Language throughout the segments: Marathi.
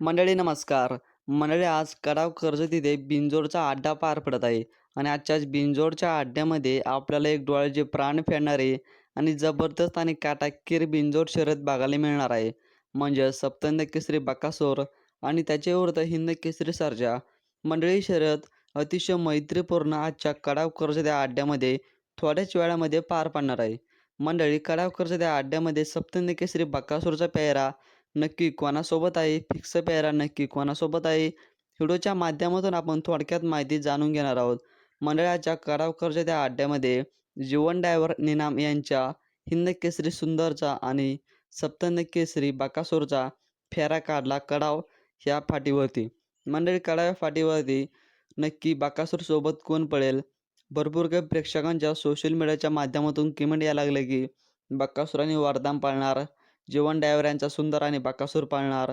मंडळी नमस्कार. मंडळी आज कडाव कर्ज तिथे बिंजोडचा अड्डा पार पडत आहे आणि आजच्या बिंजोडच्या अड्ड्यामध्ये आपल्याला एक डोळ्याचे प्राण फेडणारे आणि जबरदस्त आणि काटाकीर बिंजोड शर्यत बघायला मिळणार आहे. म्हणजे सप्तंद केसरी बकासोर आणि त्याचे विरुद्ध हिंद केसरी सर्जा. मंडळी शर्यत अतिशय मैत्रीपूर्ण आजच्या कडाव कर्ज त्या अड्ड्यामध्ये थोड्याच वेळामध्ये पार पडणार आहे. मंडळी कडाव कर्ज त्या अड्ड्यामध्ये सप्तंद केसरी बकासूरचा पेहरा नक्की कोणासोबत आहे? फिक्स पेहरा नक्की कोणासोबत आहे? व्हिडिओच्या माध्यमातून आपण थोडक्यात माहिती जाणून घेणार आहोत. मंडळाच्या कडावकरच्या त्या अड्ड्यामध्ये जीवन डायव्हर निनाम यांच्या हिंद केसरी सुंदरचा आणि सप्तन केसरी बाकासूरचा फेरा काढला कडाव ह्या फाटीवरती. मंडळी कडाव्या फाटीवरती नक्की बाकासूरसोबत कोण पडेल भरपूर काही प्रेक्षकांच्या सोशल मीडियाच्या माध्यमातून कमेंट यायला लागले की बकासूर वरदान पाळणार जीवन डायव्हरांचा सुंदर आणि बाकासूर पाळणार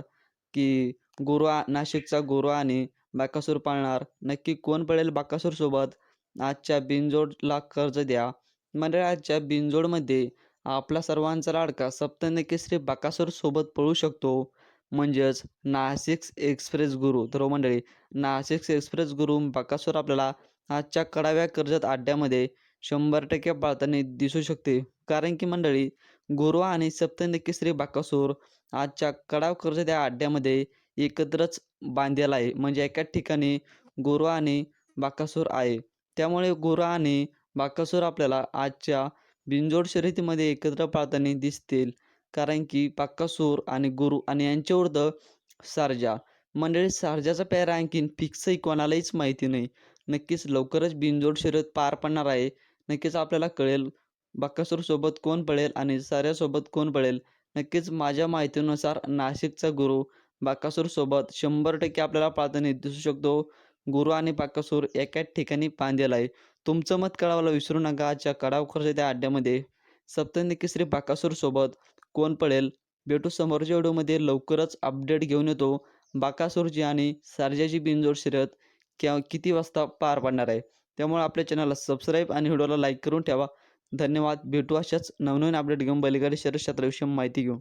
की गुरु नाशिकचा गुरु आणि बाकासूर पाळणार. नक्की कोण पडेल बाकासूर सोबत? आजच्या बिनजोडला कर्ज द्या. मंडळाच्या आजच्या बिनजोडमध्ये आपला सर्वांचा लाडका सप्तन श्री बाकासूर सोबत पळू शकतो. म्हणजेच नाशिक एक्सप्रेस गुरु. तर हो मंडळी नाशिक एक्सप्रेस गुरु बाकासूर आपल्याला आजच्या कडाव्या कर्जत अड्ड्यामध्ये शंभर टक्के पाळताना दिसू शकते. कारण की मंडळी गुरु आणि सप्तंद श्री बाकासूर आजच्या कडाव कर्ज त्या अड्ड्यामध्ये एकत्रच बांधलेला आहे. म्हणजे एकाच ठिकाणी गुरु आणि बाकासूर आहे. त्यामुळे गुरु आणि बाकासूर आपल्याला आजच्या बिनजोड शर्यतीमध्ये एकत्र पाळताना दिसतील. कारण की बाकासूर आणि गुरु आणि यांच्या विरुद्ध सारजा. मंडळी सारजाचा पेरा आणखीन फिक्सही कोणालाहीच माहिती नाही. नक्कीच लवकरच बिंजोड शर्यत पार पडणार आहे. नक्कीच आपल्याला कळेल. बकासूरसोबत कोण पडेल आणि साऱ्यासोबत कोण पळेल नक्कीच माझ्या माहितीनुसार नाशिकचा गुरु बाकासूरसोबत शंभर टक्के आपल्याला प्राधान्य दिसू शकतो. गुरु आणि बाकासूर एकाच ठिकाणी बांधलेला आहे. तुमचं मत कळावाला विसरू नका. आजच्या कडावखरच्या त्या अड्ड्यामध्ये. सप्तनी केसरी बाकासूरसोबत कोण पडेल? भेटू समोरच्या व्हिडिओमध्ये. लवकरच अपडेट घेऊन येतो. बाकासूरची आणि सारजाची बिनजोड शिरत किंवा किती वाजता पार पडणार आहे? त्यामुळे आपल्या चॅनलला सबस्क्राईब आणि व्हिडिओला लाईक करून ठेवा. धन्यवाद. भेटू अशाच नवनवीन अपडेट घेऊन. बैलगाडी शर्यत क्षेत्राविषयी माहिती घेऊ